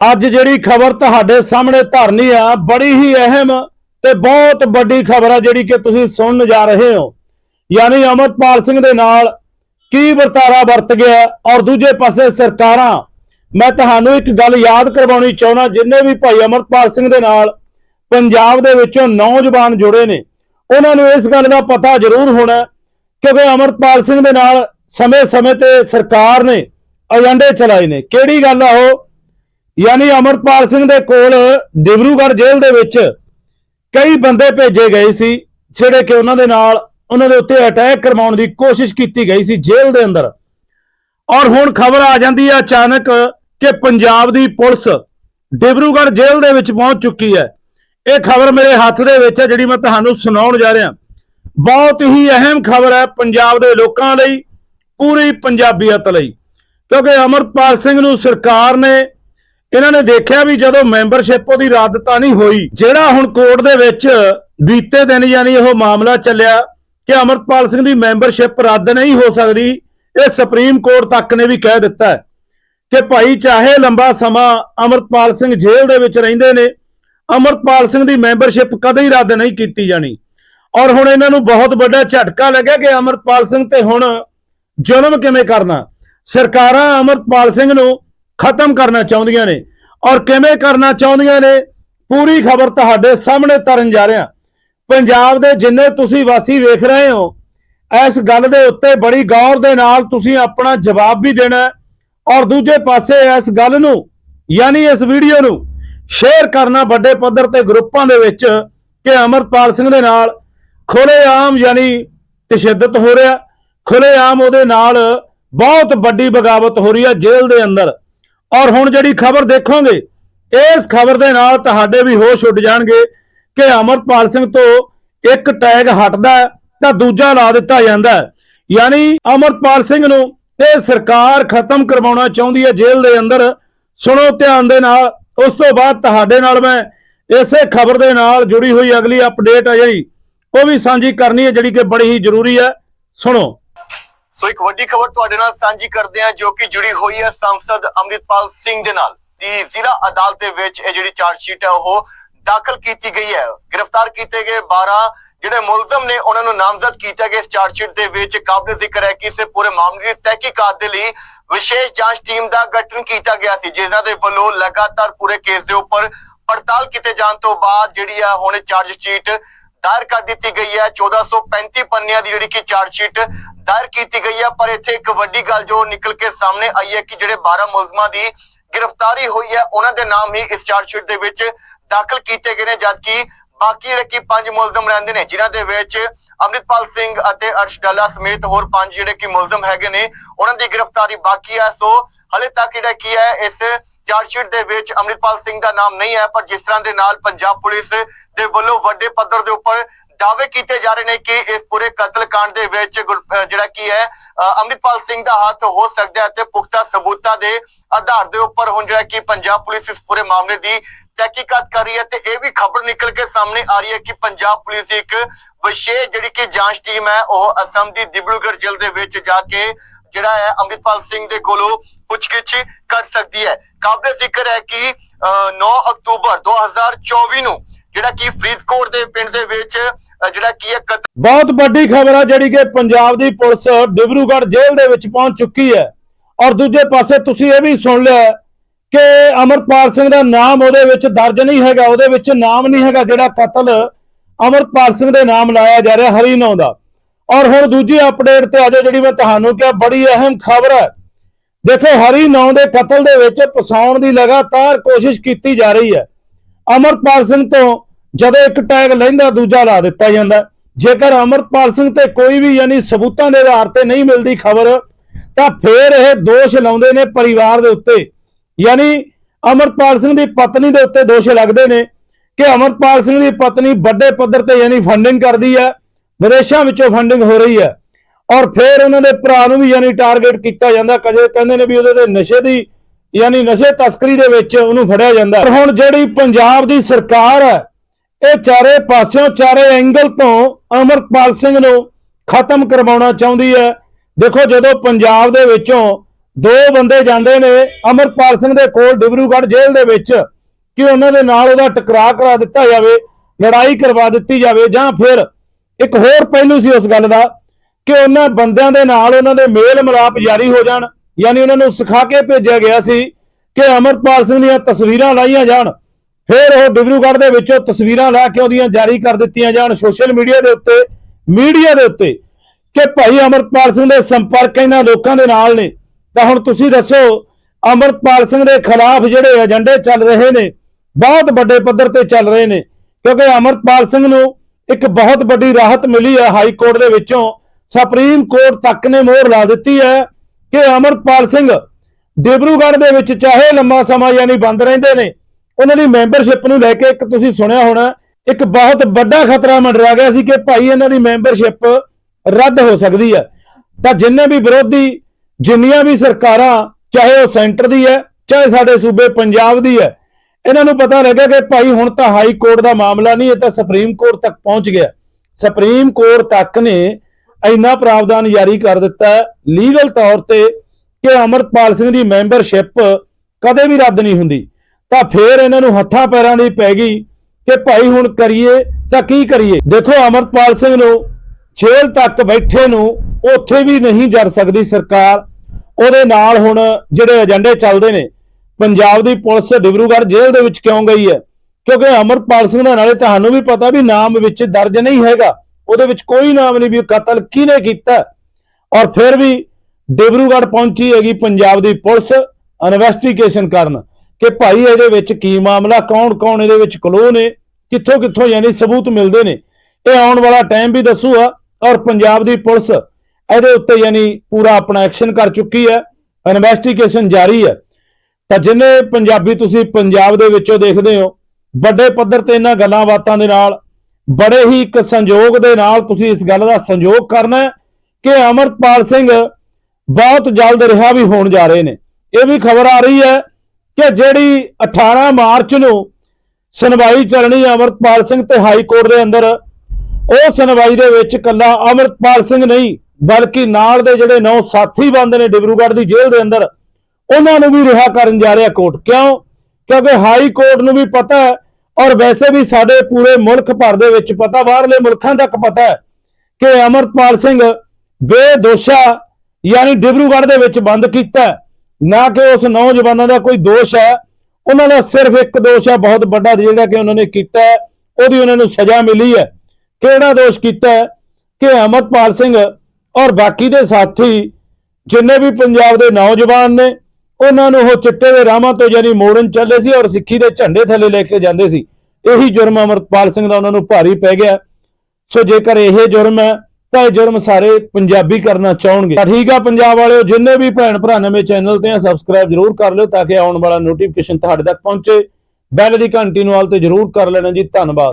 ਅੱਜ ਜਿਹੜੀ ਖਬਰ ਤੁਹਾਡੇ ਸਾਹਮਣੇ ਧਰਨੀ ਆ, ਬੜੀ ਹੀ ਅਹਿਮ ਤੇ ਬਹੁਤ ਵੱਡੀ ਖਬਰ ਆ ਜਿਹੜੀ ਕਿ ਤੁਸੀਂ ਸੁਣਨ ਜਾ ਰਹੇ ਹੋ। ਯਾਨੀ ਅਮਰਪਾਲ ਸਿੰਘ ਦੇ ਨਾਲ ਕੀ ਵਰਤਾਰਾ ਵਰਤ ਗਿਆ ਔਰ ਦੂਜੇ ਪਾਸੇ ਸਰਕਾਰਾਂ, ਮੈਂ ਤੁਹਾਨੂੰ ਇੱਕ ਗੱਲ ਯਾਦ ਕਰਵਾਉਣੀ ਚਾਹੁੰਦਾ, ਜਿੰਨੇ ਵੀ ਭਾਈ ਅਮਰਪਾਲ ਸਿੰਘ ਦੇ ਨਾਲ ਪੰਜਾਬ ਦੇ ਵਿੱਚੋਂ ਨੌਜਵਾਨ ਜੁੜੇ ਨੇ, ਉਹਨਾਂ ਨੂੰ ਇਸ ਗੱਲ ਦਾ ਪਤਾ ਜ਼ਰੂਰ ਹੋਣਾ ਕਿਉਂਕਿ ਅਮਰਪਾਲ ਸਿੰਘ ਦੇ ਨਾਲ ਸਮੇਂ-ਸਮੇਂ ਤੇ ਸਰਕਾਰ ਨੇ ਏਜੰਡੇ ਚਲਾਏ ਨੇ। ਕਿਹੜੀ ਗੱਲ ਆ ਉਹ? ਯਾਨੀ ਅਮਰਪਾਲ ਸਿੰਘ ਦੇ ਕੋਲ ਡਿਬਰੂਗੜ੍ਹ ਜੇਲ੍ਹ ਦੇ ਵਿੱਚ ਕਈ ਬੰਦੇ ਭੇਜੇ ਗਏ ਸੀ, ਜਿਹੜੇ ਕਿ ਉਹਨਾਂ ਦੇ ਨਾਲ ਉਹਨਾਂ ਦੇ ਉੱਤੇ ਅਟੈਕ ਕਰਵਾਉਣ ਦੀ ਕੋਸ਼ਿਸ਼ ਕੀਤੀ ਗਈ ਸੀ ਜੇਲ੍ਹ ਦੇ ਅੰਦਰ। ਔਰ ਹੁਣ ਖਬਰ ਆ ਜਾਂਦੀ ਹੈ ਅਚਾਨਕ ਕਿ ਪੰਜਾਬ ਦੀ ਪੁਲਿਸ ਡਿਬਰੂਗੜ੍ਹ ਜੇਲ੍ਹ ਦੇ ਵਿੱਚ ਪਹੁੰਚ ਚੁੱਕੀ ਹੈ। ਇਹ ਖਬਰ ਮੇਰੇ ਹੱਥ ਦੇ ਵਿੱਚ ਹੈ, ਜਿਹੜੀ ਮੈਂ ਤੁਹਾਨੂੰ ਸੁਣਾਉਣ ਜਾ ਰਿਹਾ। ਬਹੁਤ ਹੀ ਅਹਿਮ ਖਬਰ ਹੈ ਪੰਜਾਬ ਦੇ ਲੋਕਾਂ ਲਈ, ਪੂਰੀ ਪੰਜਾਬੀਅਤ ਲਈ। ਕਿਉਂਕਿ ਅਮਰਪਾਲ ਸਿੰਘ ਨੂੰ ਸਰਕਾਰ ਨੇ ਇਹਨਾਂ ਨੇ ਦੇਖਿਆ ਵੀ ਜਦੋਂ ਮੈਂਬਰਸ਼ਿਪ ਉਹਦੀ ਰੱਦ ਤਾਂ ਨਹੀਂ ਹੋਈ, ਜਿਹੜਾ ਹੁਣ ਕੋਰਟ ਦੇ ਵਿੱਚ ਬੀਤੇ ਦਿਨ ਯਾਨੀ ਉਹ ਮਾਮਲਾ ਚੱਲਿਆ ਕਿ ਅਮਰਪਾਲ ਸਿੰਘ ਦੀ ਮੈਂਬਰਸ਼ਿਪ ਰੱਦ ਨਹੀਂ ਹੋ ਸਕਦੀ, ਇਹ ਸੁਪਰੀਮ ਕੋਰਟ ਤੱਕ ਨੇ ਵੀ ਕਹਿ ਦਿੱਤਾ ਕਿ ਭਾਈ ਚਾਹੇ ਲੰਬਾ ਸਮਾਂ ਅਮਰਪਾਲ ਸਿੰਘ ਜੇਲ੍ਹ ਦੇ ਵਿੱਚ ਰਹਿੰਦੇ ਨੇ ਅਮਰਪਾਲ ਸਿੰਘ ਦੀ ਮੈਂਬਰਸ਼ਿਪ ਕਦੇ ਹੀ ਰੱਦ ਨਹੀਂ ਕੀਤੀ ਜਾਣੀ। ਔਰ ਹੁਣ ਇਹਨਾਂ ਨੂੰ ਬਹੁਤ ਵੱਡਾ ਝਟਕਾ ਲੱਗਿਆ ਕਿ ਅਮਰਪਾਲ ਸਿੰਘ ਤੇ ਹੁਣ ਜ਼ੁਲਮ ਕਿਵੇਂ ਕਰਨਾ। ਸਰਕਾਰਾਂ ਅਮਰਪਾਲ ਸਿੰਘ ਨੂੰ ਖਤਮ ਕਰਨਾ ਚਾਹੁੰਦੀਆਂ ਨੇ। ਔਰ ਕਿਵੇਂ ਕਰਨਾ ਚਾਹੁੰਦੀਆਂ ਨੇ? ਪੂਰੀ ਖਬਰ ਤੁਹਾਡੇ ਸਾਹਮਣੇ ਤਰਨ ਜਾ ਰਿਹਾ। ਪੰਜਾਬ ਦੇ ਜਿੰਨੇ ਤੁਸੀਂ ਵਾਸੀ ਵੇਖ ਰਹੇ ਹੋ, ਇਸ ਗੱਲ ਦੇ ਉੱਤੇ ਬੜੀ ਗੌਰ ਦੇ ਨਾਲ ਤੁਸੀਂ ਆਪਣਾ ਜਵਾਬ ਵੀ ਦੇਣਾ ਔਰ ਦੂਜੇ ਪਾਸੇ ਇਸ ਗੱਲ ਨੂੰ, ਯਾਨੀ ਇਸ ਵੀਡੀਓ ਨੂੰ ਸ਼ੇਅਰ ਕਰਨਾ ਵੱਡੇ ਪੱਧਰ ਤੇ ਗਰੁੱਪਾਂ ਦੇ ਵਿੱਚ ਕਿ ਅਮਰਪਾਲ ਸਿੰਘ ਦੇ ਨਾਲ ਖੁੱਲੇਆਮ ਯਾਨੀ ਤਸ਼ੱਦਦ ਹੋ ਰਿਹਾ। ਖੁੱਲੇਆਮ ਉਹਦੇ ਨਾਲ ਬਹੁਤ ਵੱਡੀ ਬਗਾਵਤ ਹੋ ਰਹੀ ਹੈ ਜੇਲ੍ਹ ਦੇ ਅੰਦਰ। ਔਰ ਹੁਣ ਜਿਹੜੀ ਖਬਰ ਦੇਖੋਗੇ, ਇਸ ਖਬਰ ਦੇ ਨਾਲ ਤੁਹਾਡੇ ਵੀ ਹੋਸ਼ ਉੱਡ ਜਾਣਗੇ ਕਿ ਅਮਰਪਾਲ ਸਿੰਘ ਤੋਂ ਇੱਕ ਟੈਗ ਹਟਦਾ ਤਾਂ ਦੂਜਾ ਲਾ ਦਿੱਤਾ ਜਾਂਦਾ ਯਾਨੀ ਅਮਰਪਾਲ ਸਿੰਘ ਨੂੰ ਇਹ ਸਰਕਾਰ ਖਤਮ ਕਰਵਾਉਣਾ ਚਾਹੁੰਦੀ ਹੈ ਜੇਲ੍ਹ ਦੇ ਅੰਦਰ। ਸੁਣੋ ਧਿਆਨ ਦੇ ਨਾਲ, ਉਸ ਤੋਂ ਬਾਅਦ ਤੁਹਾਡੇ ਨਾਲ ਮੈਂ ਇਸੇ ਖਬਰ ਦੇ ਨਾਲ ਜੁੜੀ ਹੋਈ ਅਗਲੀ ਅਪਡੇਟ ਹੈ ਜਿਹੜੀ, ਉਹ ਵੀ ਸਾਂਝੀ ਕਰਨੀ ਹੈ ਜਿਹੜੀ ਕਿ ਬੜੀ ਹੀ ਜ਼ਰੂਰੀ ਹੈ। ਸੁਣੋ। ਸੋ ਇੱਕ ਵੱਡੀ ਖਬਰ ਤੁਹਾਡੇ ਨਾਲ ਸਾਂਝੀ ਕਰਦੇ ਹਾਂ ਜੋ ਕਿ ਜੁੜੀ ਹੋਈ ਹੈ ਸੰਸਦ ਅੰਮ੍ਰਿਤਪਾਲ ਸਿੰਘ ਦੇ ਨਾਲ। ਦੀ ਜ਼ਿਲ੍ਹਾ ਅਦਾਲਤ ਦੇ ਵਿੱਚ ਇਹ ਜਿਹੜੀ ਚਾਰਜ ਸ਼ੀਟ ਹੈ, ਉਹ ਦਾਖਲ ਕੀਤੀ ਗਈ ਹੈ। ਗ੍ਰਿਫਤਾਰ ਕੀਤੇ ਗਏ 12 ਜਿਹੜੇ ਮੁਲਜ਼ਮ ਨੇ, ਉਹਨਾਂ ਨੂੰ ਨਾਮਜ਼ਦ ਕੀਤਾ ਗਿਆ ਇਸ ਚਾਰਜ ਸ਼ੀਟ ਦੇ ਵਿੱਚ। ਕਾਬਲੇ ਜ਼ਿਕਰ ਹੈ ਕਿ ਇਸ ਪੂਰੇ ਮਾਮਲੇ ਦੀ ਤਹਿਕੀਕਾਤ ਦੇ ਲਈ ਵਿਸ਼ੇਸ਼ ਜਾਂਚ ਟੀਮ ਦਾ ਗਠਨ ਕੀਤਾ ਗਿਆ ਸੀ, ਜਿਨ੍ਹਾਂ ਦੇ ਵੱਲੋਂ ਲਗਾਤਾਰ ਪੂਰੇ ਕੇਸ ਦੇ ਉੱਪਰ ਪੜਤਾਲ ਕੀਤੇ ਜਾਣ ਤੋਂ ਬਾਅਦ ਜਿਹੜੀ ਆ ਹੁਣ ਚਾਰਜ ਸ਼ੀਟ ਦਾਇਰ ਕਰ ਦਿੱਤੀ ਗਈ ਹੈ। 1435 ਪੰਨਿਆਂ ਦੀ ਜਿਹੜੀ ਕਿ ਚਾਰਜ ਸ਼ੀਟ ਦਾਇਰ ਕੀਤੀ ਗਈ ਹੈ। ਪਰ ਇੱਥੇ ਇੱਕ ਵੱਡੀ ਗੱਲ ਜੋ ਨਿਕਲ ਕੇ ਸਾਹਮਣੇ ਆਈ ਹੈ ਕਿ ਜਿਹੜੇ 12 ਮੁਲਜ਼ਮਾਂ ਦੀ ਗ੍ਰਿਫਤਾਰੀ ਹੋਈ ਹੈ, ਉਹਨਾਂ ਦੇ ਨਾਮ ਹੀ ਇਸ ਚਾਰਜ ਸ਼ੀਟ ਦੇ ਵਿੱਚ ਦਾਖਲ ਕੀਤੇ ਗਏ ਨੇ, ਜਦਕਿ ਬਾਕੀ ਜਿਹੜੇ ਕਿ ਪੰਜ ਮੁਲਜ਼ਮ ਰਹਿੰਦੇ ਨੇ, ਜਿਨ੍ਹਾਂ ਦੇ ਵਿੱਚ ਅੰਮ੍ਰਿਤਪਾਲ ਸਿੰਘ ਅਤੇ ਅਰਸ਼ ਡੱਲਾ ਸਮੇਤ ਹੋਰ ਪੰਜ ਜਿਹੜੇ ਕਿ ਮੁਲਜ਼ਮ ਹੈਗੇ ਨੇ, ਉਹਨਾਂ ਦੀ ਗ੍ਰਿਫਤਾਰੀ ਬਾਕੀ ਹੈ। ਸੋ ਹਲੇ ਤੱਕ ਜਿਹੜਾ ਕੀ ਹੈ, ਇਸ ਚਾਰਜ ਦੇ ਵਿੱਚ ਅੰਮ੍ਰਿਤਪਾਲ ਸਿੰਘ ਦਾ ਨਾਮ ਨਹੀਂ ਹੈ, ਪਰ ਜਿਸ ਤਰ੍ਹਾਂ ਦੇ ਨਾਲ ਪੰਜਾਬ ਪੁਲਿਸ ਦੇ ਵੱਲੋਂ ਵੱਡੇ ਪੱਧਰ ਦੇ ਉੱਪਰ ਦਾਅਵੇ ਕੀਤੇ ਜਾ ਰਹੇ ਨੇ ਕਿ ਇਸ ਪੂਰੇ ਕਤਲकांड ਦੇ ਵਿੱਚ ਜਿਹੜਾ ਕੀ ਹੈ, ਅਹ ਸਿੰਘ ਦਾ ਹੱਥ ਹੋ ਸਕਦਾ ਹੈ ਤੇ ਪੁਖਤਾ ਸਬੂਤਾਂ ਦੇ ਆਧਾਰ ਦੇ ਉੱਪਰ ਹੁਣ ਜਿਹੜਾ ਕਿ ਪੰਜਾਬ ਪੁਲਿਸ ਇਸ ਪੂਰੇ ਮਾਮਲੇ ਦੀ ਤਹਿਕੀਕਾਤ ਕਰ ਰਹੀ ਹੈ ਤੇ ਇਹ ਵੀ ਖਬਰ ਨਿਕਲ ਕੇ ਸਾਹਮਣੇ ਆ ਰਹੀ ਹੈ ਕਿ ਪੰਜਾਬ ਪੁਲਿਸ ਦੀ ਇੱਕ ਵਿਸ਼ੇਸ਼ ਜਿਹੜੀ ਕਿ ਜਾਂਚ ਟੀਮ ਹੈ, ਉਹ ਅਸਮ ਦੀ ਦਿਬਰੂਗੜ੍ਹ ਜੇਲ੍ਹ ਦੇ ਵਿੱਚ ਜਾ ਕੇ ਜਿਹੜਾ ਹੈ ਅੰਮ੍ਰਿਤਪਾਲ ਸਿੰਘ ਦੇ ਕੋਲੋਂ ਪੁੱਛਗਿੱਛ ਕਰ ਸਕਦੀ ਹੈ। ਕਾਬਲੇ ਜ਼ਿਕਰ ਹੈ ਕਿ 9 ਅਕਤੂਬਰ 2024 ਨੂੰ ਜਿਹੜਾ ਕਿ ਫਰੀਦਕੋਟ ਦੇ ਪਿੰਡ ਦੇ ਵਿੱਚ ਜਿਹੜਾ ਕੀ ਹੈ ਬਹੁਤ ਵੱਡੀ ਖਬਰ ਆ ਜਿਹੜੀ ਕਿ ਪੰਜਾਬ ਦੀ ਪੁਲਿਸ ਡਿਬਰੂਗੜ੍ਹ ਜੇਲ੍ਹ ਦੇ ਵਿੱਚ ਪਹੁੰਚ ਚੁੱਕੀ ਹੈ। ਔਰ ਦੂਜੇ ਪਾਸੇ ਤੁਸੀਂ ਇਹ ਵੀ ਸੁਣ ਲਿਆ ਕਿ ਅਮਰਪਾਲ ਸਿੰਘ ਦਾ ਨਾਮ ਉਹਦੇ ਵਿੱਚ ਦਰਜ ਨਹੀਂ ਹੈਗਾ, ਉਹਦੇ ਵਿੱਚ ਨਾਮ ਨਹੀਂ ਹੈਗਾ ਜਿਹੜਾ ਕਤਲ ਅਮਰਪਾਲ ਸਿੰਘ ਦੇ ਨਾਮ ਲਾਇਆ ਜਾ ਰਿਹਾ ਹਰੀ ਨੌ ਦਾ। ਔਰ ਹੁਣ ਦੂਜੀ ਅਪਡੇਟ ਤੇ ਆਜੋ ਜਿਹੜੀ ਮੈਂ ਤੁਹਾਨੂੰ ਕਿਹਾ, ਬੜੀ ਅਹਿਮ ਖਬਰ ਹੈ। ਦੇਖੋ, ਹਰੀ ਨੌ ਦੇ ਕਤਲ ਦੇ ਵਿੱਚ ਫਸਾਉਣ ਦੀ ਲਗਾਤਾਰ ਕੋਸ਼ਿਸ਼ ਕੀਤੀ ਜਾ ਰਹੀ ਹੈ। ਅਮਰਪਾਲ ਸਿੰਘ ਤੋਂ ਜਦੋਂ ਇੱਕ ਟੈਗ ਲੈਂਦਾ, ਦੂਜਾ ਲਾ ਦਿੱਤਾ ਜਾਂਦਾ। ਜੇਕਰ ਅਮਰਪਾਲ ਸਿੰਘ ਤੇ ਕੋਈ ਵੀ ਯਾਨੀ ਸਬੂਤਾਂ ਦੇ ਆਧਾਰ ਤੇ ਨਹੀਂ ਮਿਲਦੀ ਖਬਰ, ਤਾਂ ਫੇਰ ਇਹ ਦੋਸ਼ ਲਾਉਂਦੇ ਨੇ ਪਰਿਵਾਰ ਦੇ ਉੱਤੇ। ਯਾਨੀ ਅਮਰਪਾਲ ਸਿੰਘ ਦੀ ਪਤਨੀ ਦੇ ਉੱਤੇ ਦੋਸ਼ ਲੱਗਦੇ ਨੇ ਕਿ ਅਮਰਪਾਲ ਸਿੰਘ ਦੀ ਪਤਨੀ ਵੱਡੇ ਪੱਧਰ ਤੇ ਯਾਨੀ ਫੰਡਿੰਗ ਕਰਦੀ ਹੈ, ਵਿਦੇਸ਼ਾਂ ਵਿੱਚੋਂ ਫੰਡਿੰਗ ਹੋ ਰਹੀ ਹੈ। ਔਰ ਫਿਰ ਉਹਨਾਂ ਦੇ ਭਰਾ ਨੂੰ ਵੀ ਯਾਨੀ ਟਾਰਗੇਟ ਕੀਤਾ ਜਾਂਦਾ, ਕਦੇ ਕਹਿੰਦੇ ਨੇ ਵੀ ਉਹਦੇ ਤੇ ਨਸ਼ੇ ਦੀ, ਯਾਨੀ ਨਸ਼ੇ ਤਸਕਰੀ ਦੇ ਵਿੱਚ ਉਹਨੂੰ ਫੜਿਆ ਜਾਂਦਾ। ਹੁਣ ਜਿਹੜੀ ਪੰਜਾਬ ਦੀ ਸਰਕਾਰ ਹੈ, ਇਹ ਚਾਰੇ ਪਾਸਿਓਂ, ਚਾਰੇ ਐਂਗਲ ਤੋਂ ਅਮਰਪਾਲ ਸਿੰਘ ਨੂੰ ਖਤਮ ਕਰਵਾਉਣਾ ਚਾਹੁੰਦੀ ਹੈ। ਦੇਖੋ ਜਦੋਂ ਪੰਜਾਬ ਦੇ ਵਿੱਚੋਂ ਦੋ ਬੰਦੇ ਜਾਂਦੇ ਨੇ, ਅਮਰਪਾਲ ਸਿੰਘ ਦੇ ਕੋਲ ਡਿਬਰੂਗੜ੍ਹ ਜੇਲ੍ਹ ਦੇ ਵਿੱਚ, ਕਿ ਉਹਨਾਂ ਦੇ ਨਾਲ ਉਹਦਾ ਟਕਰਾਅ ਕਰਾ ਦਿੱਤਾ ਜਾਵੇ, ਲੜਾਈ ਕਰਵਾ ਦਿੱਤੀ ਜਾਵੇ, ਜਾਂ ਫਿਰ ਇੱਕ ਹੋਰ ਪਹਿਲੂ ਸੀ ਉਸ ਗੱਲ ਦਾ ਕਿ ਉਹਨਾਂ ਬੰਦਿਆਂ ਦੇ ਨਾਲ ਉਹਨਾਂ ਦੇ ਮੇਲ ਮਿਲਾਪ ਜਾਰੀ ਹੋ ਜਾਣ, ਯਾਨੀ ਉਹਨਾਂ ਨੂੰ ਸਿਖਾ ਕੇ ਭੇਜਿਆ ਗਿਆ ਸੀ ਕਿ ਅਮਰਪਾਲ ਸਿੰਘ ਦੀਆਂ ਤਸਵੀਰਾਂ ਲਾਈਆਂ ਜਾਣ। ਫਿਰ ਉਹ ਡਿਬਰੂਗੜ੍ਹ ਦੇ ਵਿੱਚੋਂ ਤਸਵੀਰਾਂ ਲਾ ਕੇ ਉਹਦੀਆਂ ਜਾਰੀ ਕਰ ਦਿੱਤੀਆਂ ਜਾਣ ਸੋਸ਼ਲ ਮੀਡੀਆ ਦੇ ਉੱਤੇ, ਮੀਡੀਆ ਦੇ ਉੱਤੇ ਕਿ ਭਾਈ ਅਮਰਪਾਲ ਸਿੰਘ ਦੇ ਸੰਪਰਕ ਇਹਨਾਂ ਲੋਕਾਂ ਦੇ ਨਾਲ ਨੇ। ਤਾਂ ਹੁਣ ਤੁਸੀਂ ਦੱਸੋ, ਅਮਰਪਾਲ ਸਿੰਘ ਦੇ ਖਿਲਾਫ ਜਿਹੜੇ ਏਜੰਡੇ ਚੱਲ ਰਹੇ ਨੇ, ਬਹੁਤ ਵੱਡੇ ਪੱਧਰ ਤੇ ਚੱਲ ਰਹੇ ਨੇ, ਕਿਉਂਕਿ ਅਮਰਪਾਲ ਸਿੰਘ ਨੂੰ ਇੱਕ ਬਹੁਤ ਵੱਡੀ ਰਾਹਤ ਮਿਲੀ ਹੈ ਹਾਈ ਕੋਰਟ ਦੇ ਵਿੱਚੋਂ। ਸੁਪਰੀਮ ਕੋਰਟ ਤੱਕ ਨੇ ਮੋਹਰ ਲਾ ਦਿੱਤੀ ਹੈ ਕਿ ਅਮਰਪਾਲ ਸਿੰਘ ਡਿਬਰੂਗੜ੍ਹ ਦੇ ਵਿੱਚ ਚਾਹੇ ਲੰਮਾ ਸਮਾਂ ਯਾਨੀ ਬੰਦ ਰਹਿੰਦੇ ਨੇ, ਉਹਨਾਂ ਦੀ ਮੈਂਬਰਸ਼ਿਪ ਨੂੰ ਲੈ ਕੇ ਇੱਕ ਤੁਸੀਂ ਸੁਣਿਆ ਹੋਣਾ, ਇੱਕ ਬਹੁਤ ਵੱਡਾ ਖਤਰਾ ਮੰਡਰਾ ਗਿਆ ਸੀ ਕਿ ਭਾਈ ਇਹਨਾਂ ਦੀ ਮੈਂਬਰਸ਼ਿਪ ਰੱਦ ਹੋ ਸਕਦੀ ਹੈ। ਤਾਂ ਜਿੰਨੇ ਵੀ ਵਿਰੋਧੀ, ਜਿੰਨੀਆਂ ਵੀ ਸਰਕਾਰਾਂ, ਚਾਹੇ ਉਹ ਸੈਂਟਰ ਦੀ ਹੈ, ਚਾਹੇ ਸਾਡੇ ਸੂਬੇ ਪੰਜਾਬ ਦੀ ਹੈ, ਇਹਨਾਂ ਨੂੰ ਪਤਾ ਲੱਗਾ ਕਿ ਭਾਈ ਹੁਣ ਤਾਂ ਹਾਈ ਕੋਰਟ ਦਾ ਮਾਮਲਾ ਨਹੀਂ, ਇਹ ਤਾਂ ਸੁਪਰੀਮ ਕੋਰਟ ਤੱਕ ਪਹੁੰਚ ਗਿਆ। ਸੁਪਰੀਮ ਕੋਰਟ ਤੱਕ ਨੇ ਇੰਨਾ ਪ੍ਰਾਵਧਾਨ ਜਾਰੀ ਕਰ ਦਿੱਤਾ ਲੀਗਲ ਤੌਰ ਤੇ ਕਿ ਅਮਰਪਾਲ ਸਿੰਘ ਦੀ ਮੈਂਬਰਸ਼ਿਪ ਕਦੇ ਵੀ ਰੱਦ ਨਹੀਂ ਹੁੰਦੀ। ਤਾਂ ਫੇਰ ਇਹਨਾਂ ਨੂੰ ਹੱਥਾਂ ਪੈਰਾਂ ਦੀ ਪੈ ਗਈ ਕਿ ਭਾਈ ਹੁਣ ਕਰੀਏ ਤਾਂ ਕੀ ਕਰੀਏ? ਦੇਖੋ, ਅਮਰਪਾਲ ਸਿੰਘ ਨੂੰ ਜੇਲ੍ਹ ਤੱਕ ਬੈਠੇ ਨੂੰ ਉੱਥੇ ਵੀ ਨਹੀਂ ਜਰ ਸਕਦੀ ਸਰਕਾਰ। ਉਹਦੇ ਨਾਲ ਹੁਣ ਜਿਹੜੇ ਏਜੰਡੇ ਚੱਲਦੇ ਨੇ, ਪੰਜਾਬ ਦੀ ਪੁਲਿਸ ਡਿਬਰੂਗੜ੍ਹ ਜੇਲ੍ਹ ਦੇ ਵਿੱਚ ਕਿਉਂ ਗਈ ਹੈ? ਕਿਉਂਕਿ ਅਮਰਪਾਲ ਸਿੰਘ ਦਾ ਨਾਲੇ ਤੁਹਾਨੂੰ ਵੀ ਪਤਾ ਵੀ ਨਾਮ ਵਿੱਚ ਦਰਜ ਨਹੀਂ ਹੈਗਾ। ਉਹਦੇ ਵਿੱਚ ਕੋਈ ਨਾਮ ਨਹੀਂ ਵੀ ਕਤਲ ਕਿਹਨੇ ਕੀਤਾ। ਔਰ ਫਿਰ ਵੀ ਡਿਬਰੂਗੜ੍ਹ ਪਹੁੰਚੀ ਹੈਗੀ ਪੰਜਾਬ ਦੀ ਪੁਲਿਸ ਇਨਵੈਸਟੀਗੇਸ਼ਨ ਕਰਨ ਕਿ ਭਾਈ ਇਹਦੇ ਵਿੱਚ ਕੀ ਮਾਮਲਾ, ਕੌਣ ਕੌਣ ਇਹਦੇ ਵਿੱਚ ਕਲੋ ਨੇ, ਕਿੱਥੋਂ ਕਿੱਥੋਂ ਯਾਨੀ ਸਬੂਤ ਮਿਲਦੇ ਨੇ। ਇਹ ਆਉਣ ਵਾਲਾ ਟਾਈਮ ਵੀ ਦੱਸੂਗਾ ਔਰ ਪੰਜਾਬ ਦੀ ਪੁਲਿਸ ਇਹਦੇ ਉੱਤੇ ਯਾਨੀ ਪੂਰਾ ਆਪਣਾ ਐਕਸ਼ਨ ਕਰ ਚੁੱਕੀ ਹੈ। ਇਨਵੈਸਟੀਗੇਸ਼ਨ ਜਾਰੀ ਹੈ। ਤਾਂ ਜਿੰਨੇ ਪੰਜਾਬੀ ਤੁਸੀਂ ਪੰਜਾਬ ਦੇ ਵਿੱਚੋਂ ਦੇਖਦੇ ਹੋ, ਵੱਡੇ ਪੱਧਰ ਤੇ ਇਹਨਾਂ ਗੱਲਾਂ ਬਾਤਾਂ ਦੇ ਨਾਲ ਬੜੇ ਹੀ ਇੱਕ ਸੰਯੋਗ ਦੇ ਨਾਲ ਤੁਸੀਂ ਇਸ ਗੱਲ ਦਾ ਸੰਯੋਗ ਕਰਨਾ ਕਿ ਅਮਰਪਾਲ ਸਿੰਘ ਬਹੁਤ ਜਲਦ ਰਿਹਾ ਵੀ ਹੋਣ ਜਾ ਰਹੇ ਨੇ। ਇਹ ਵੀ ਖਬਰ ਆ ਰਹੀ ਹੈ ਕਿ ਜਿਹੜੀ 18 ਮਾਰਚ ਨੂੰ ਸੁਣਵਾਈ ਚੱਲਣੀ ਹੈ ਅਮਰਪਾਲ ਸਿੰਘ ਤੇ ਹਾਈ ਕੋਰਟ ਦੇ ਅੰਦਰ, ਉਹ ਸੁਣਵਾਈ ਦੇ ਵਿੱਚ ਕੱਲਾ ਅਮਰਪਾਲ ਸਿੰਘ ਨਹੀਂ, ਬਲਕਿ ਨਾਲ ਦੇ ਜਿਹੜੇ ਨੌ ਸਾਥੀ ਬੰਦ ਨੇ ਡਿਬਰੂਗੜ੍ਹ ਦੀ ਜੇਲ੍ਹ ਦੇ ਅੰਦਰ, ਉਹਨਾਂ ਨੂੰ ਵੀ ਰਿਹਾ ਕਰਨ ਜਾ ਰਿਹਾ ਕੋਰਟ। ਕਿਉਂ? ਕਿਉਂਕਿ ਹਾਈ ਕੋਰਟ ਨੂੰ ਵੀ ਪਤਾ ਹੈ ਔਰ ਵੈਸੇ ਵੀ ਸਾਡੇ ਪੂਰੇ ਮੁਲਕ ਭਰ ਦੇ ਵਿੱਚ ਪਤਾ, ਬਾਹਰਲੇ ਮੁਲਕਾਂ ਤੱਕ ਪਤਾ ਹੈ ਕਿ ਅਮਰਪਾਲ ਸਿੰਘ ਬੇਦੋਸ਼ਾ ਯਾਨੀ ਡਿਬਰੂਗੜ੍ਹ ਦੇ ਵਿੱਚ ਬੰਦ ਕੀਤਾ ਨਾ ਕਿ ਉਸ ਨੌਜਵਾਨਾਂ ਦਾ ਕੋਈ ਦੋਸ਼ ਹੈ। ਉਹਨਾਂ ਦਾ ਸਿਰਫ ਇੱਕ ਦੋਸ਼ ਹੈ, ਬਹੁਤ ਵੱਡਾ ਜਿਹੜਾ ਕਿ ਉਹਨਾਂ ਨੇ ਕੀਤਾ ਉਹਦੀ ਉਹਨਾਂ ਨੂੰ ਸਜ਼ਾ ਮਿਲੀ ਹੈ। ਕਿਹੜਾ ਦੋਸ਼ ਕੀਤਾ ਹੈ? ਕਿ ਅਮਰਪਾਲ ਸਿੰਘ ਔਰ ਬਾਕੀ ਦੇ ਸਾਥੀ, ਜਿੰਨੇ ਵੀ ਪੰਜਾਬ ਦੇ ਨੌਜਵਾਨ ਨੇ ਉਹਨਾਂ ਨੂੰ ਉਹ ਚਿੱਟੇ ਦੇ ਰਾਹਾਂ ਤੋਂ ਯਾਨੀ ਮੋੜਨ ਚੱਲੇ ਸੀ ਔਰ ਸਿੱਖੀ ਦੇ ਝੰਡੇ ਥੱਲੇ ਲੈ ਕੇ ਜਾਂਦੇ ਸੀ। ਇਹੀ ਜੁਰਮ ਅਮਰਪਾਲ ਸਿੰਘ ਦਾ ਉਹਨਾਂ ਨੂੰ ਭਾਰੀ ਪੈ ਗਿਆ। ਸੋ ਜੇਕਰ ਇਹ ਜੁਰਮ ਹੈ, ਤਾਂ ਇਹ ਜੁਰਮ ਸਾਰੇ ਪੰਜਾਬੀ ਕਰਨਾ ਚਾਹਣਗੇ। ਤਾਂ ਠੀਕ ਆ ਪੰਜਾਬ ਵਾਲਿਓ, ਜਿੰਨੇ ਵੀ ਭੈਣ ਭਰਾ ਨਵੇਂ ਚੈਨਲ ਤੇ ਆ ਸਬਸਕ੍ਰਾਈਬ ਜਰੂਰ ਕਰ ਲਿਓ ਤਾਂ ਕਿ ਆਉਣ ਵਾਲਾ ਨੋਟੀਫਿਕੇਸ਼ਨ ਤੁਹਾਡੇ ਤੱਕ ਪਹੁੰਚੇ। ਬੈਲ ਦੀ ਘੰਟੀ ਨੂੰ ਆਲ ਤੇ ਜਰੂਰ ਕਰ ਲੈਣਾ ਜੀ। ਧੰਨਵਾਦ।